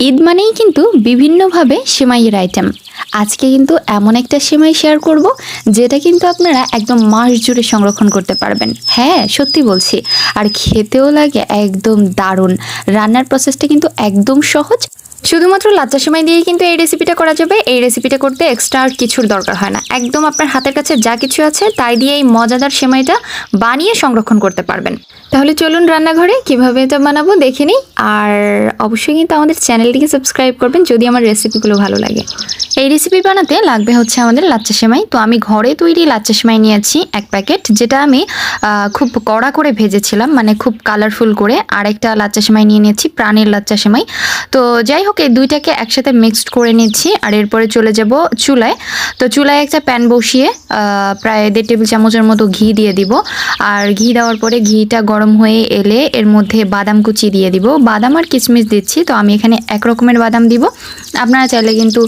ঈদ মানেই কিন্তু বিভিন্নভাবে সেমাইয়ের আইটেম আজকে কিন্তু এমন একটা সেমাই শেয়ার করব, যেটা কিন্তু আপনারা একদম মাস জুড়ে সংরক্ষণ করতে পারবেন। হ্যাঁ সত্যি বলছি। আর খেতেও লাগে একদম দারুণ। রান্নার প্রসেসটা কিন্তু একদম সহজ শুধুমাত্র লাচ্চা সেমাই দিয়েই কিন্তু এই রেসিপিটা করা যাবে। এই রেসিপিটা করতে এক্সট্রা আর কিছুর দরকার হয় না। একদম আপনার হাতের কাছে যা কিছু আছে, তাই দিয়ে এই মজাদার সেমাইটা বানিয়ে সংরক্ষণ করতে পারবেন। তাহলে চলুন রান্নাঘরে কীভাবে এটা বানাবো দেখে নিই। আর অবশ্যই কিন্তু আমাদের চ্যানেলটিকে সাবস্ক্রাইব করবেন যদি আমার রেসিপিগুলো ভালো লাগে। এই রেসিপি বানাতে লাগবে হচ্ছে আমাদের লাচ্চা সেমাই। তো আমি ঘরে তৈরি লাচ্চা সেমাই নিয়েছি এক প্যাকেট, যেটা আমি খুব কড়া করে ভেজেছিলাম মানে খুব কালারফুল করে। আর একটা লাচ্চা সেমাই নিয়ে নিয়েছি, প্রাণের লাচ্চা সেমাই। তো যাই হোক এই দুইটাকে একসাথে মিক্সড করে নিচ্ছি আর এরপরে চলে যাব চুলায়। তো চুলায় একটা প্যান বসিয়ে প্রায় দেড় টেবিল চামচের মতো ঘি দিয়ে দিব। আর ঘি দেওয়ার পরে ঘিটা গরম হয়ে এলে এর মধ্যে বাদাম কুচি দিয়ে দিব। বাদাম আর কিশমিশ দিচ্ছি, তো আমি এখানে এক রকমের বাদাম দিব। আপনারা চাইলে কিন্তু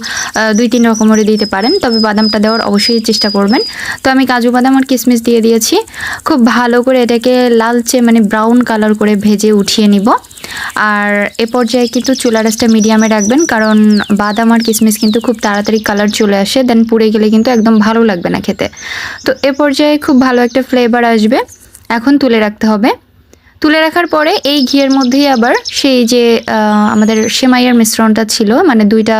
দুই তিন রকমেরও দিতে পারেন, তবে বাদামটা দেওয়ার অবশ্যই চেষ্টা করবেন। তো আমি কাজু বাদাম আর কিশমিশ দিয়ে দিয়েছি। খুব ভালো করে এটাকে লালচে মানে ব্রাউন কালার করে ভেজে উঠিয়ে নিব। আর এ পর্যায়ে কিন্তু চুলা রাসটা মিডিয়ামে রাখবেন, কারণ বাদাম আর কিশমিশ কিন্তু খুব তাড়াতাড়ি কালার চলে আসে দেন পুড়ে গেলে কিন্তু একদম ভালো লাগবে না খেতে। তো এ পর্যায়ে খুব ভালো একটা ফ্লেভার আসবে। এখন তুলে রাখতে হবে। তুলে রাখার পরে এই ঘিয়ের মধ্যেই আবার সেই যে আমাদের সেমাইয়ের মিশ্রণটা ছিল মানে দুইটা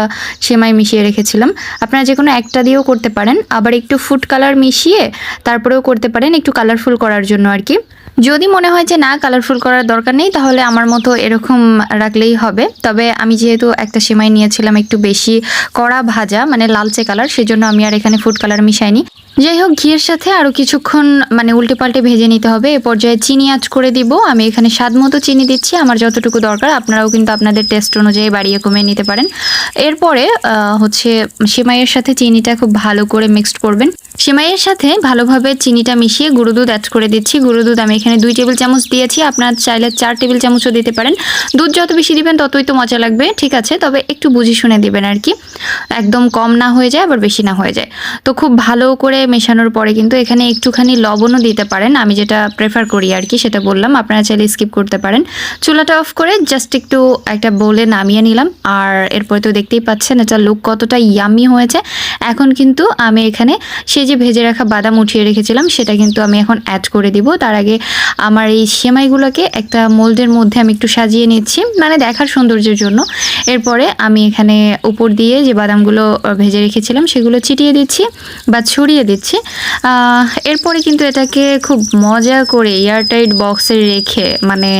সেমাই মিশিয়ে রেখেছিলাম। আপনারা যে কোনো একটা দিয়েও করতে পারেন, আবার একটু ফুড কালার মিশিয়ে তারপরেও করতে পারেন, একটু কালারফুল করার জন্য আর কি। যদি মনে হয় যে না কালারফুল করার দরকার নেই, তাহলে আমার মতো এরকম রাখলেই হবে। তবে আমি যেহেতু একটা সেমাই নিয়েছিলাম একটু বেশি কড়া ভাজা মানে লালচে কালার সেজন্য আমি আর এখানে ফুড কালার মিশাইনি। যাই হোক, ঘিয়ের সাথে আরও কিছুক্ষণ মানে উল্টে পাল্টে ভেজে নিতে হবে। এ পর্যায়ে চিনি আঁচ করে দিব। আমি এখানে স্বাদ মতো চিনি দিচ্ছি। আমার যতটুকু দরকার, আপনারাও কিন্তু আপনাদের টেস্ট অনুযায়ী বাড়িয়ে কমিয়ে নিতে পারেন। এরপরে হচ্ছে সেমাইয়ের সাথে চিনিটা খুব ভালো করে মিক্সড করবেন। সেমাইয়ের সাথে ভালোভাবে চিনিটা মিশিয়ে গুঁড়ো দুধ অ্যাড করে দিচ্ছি। গুঁড়ো দুধ আমি এখানে দুই টেবিল চামচ দিয়েছি। আপনার চাইলে চার টেবিল চামচও দিতে পারেন। দুধ যত বেশি দিবেন, ততই তো মজা লাগবে, ঠিক আছে? তবে একটু বুঝে শুনে দিবেন আর কি। একদম কম না হয়ে যায়, আবার বেশি না হয়ে যায়। তো খুব ভালো করে মেশানোর পরে কিন্তু এখানে একটুখানি লবণও দিতে পারেন। আমি যেটা প্রেফার করি আর কি, সেটা বললাম। আপনারা চাইলে স্কিপ করতে পারেন। চুলাটা অফ করে জাস্ট একটু একটা বোলে নামিয়ে নিলাম। আর এরপরে তো দেখতেই পাচ্ছেন, এটা লুক কতটা ইয়ামি হয়েছে। এখন কিন্তু আমি এখানে সেই যে ভেজে রাখা বাদাম উঠিয়ে রেখেছিলাম, সেটা কিন্তু আমি এখন অ্যাড করে দিব। তার আগে আমার এই সেমাইগুলোকে একটা মোল্ডের মধ্যে আমি একটু সাজিয়ে নিচ্ছি মানে দেখার সৌন্দর্যের জন্য। এরপরে আমি এখানে উপর দিয়ে যে বাদামগুলো ভেজে রেখেছিলাম সেগুলো ছিটিয়ে দিচ্ছি বা ছড়িয়ে দিচ্ছি। এরপরে কিন্তু এটাকে খুব মজা করে এয়ারটাইট বক্সে রেখে মানে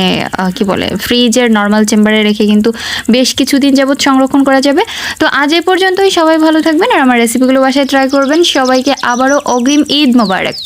কি বলে, ফ্রিজের নর্মাল চেম্বারে রেখে কিন্তু বেশ কিছুদিন যাবৎ সংরক্ষণ করা যাবে। তো আজ এ পর্যন্তই, সবাই ভালো থাকবেন আর আমার রেসিপিগুলো বাসায় ট্রাই করবেন। সবাইকে আবারও অগ্রিম ঈদ মোবারক।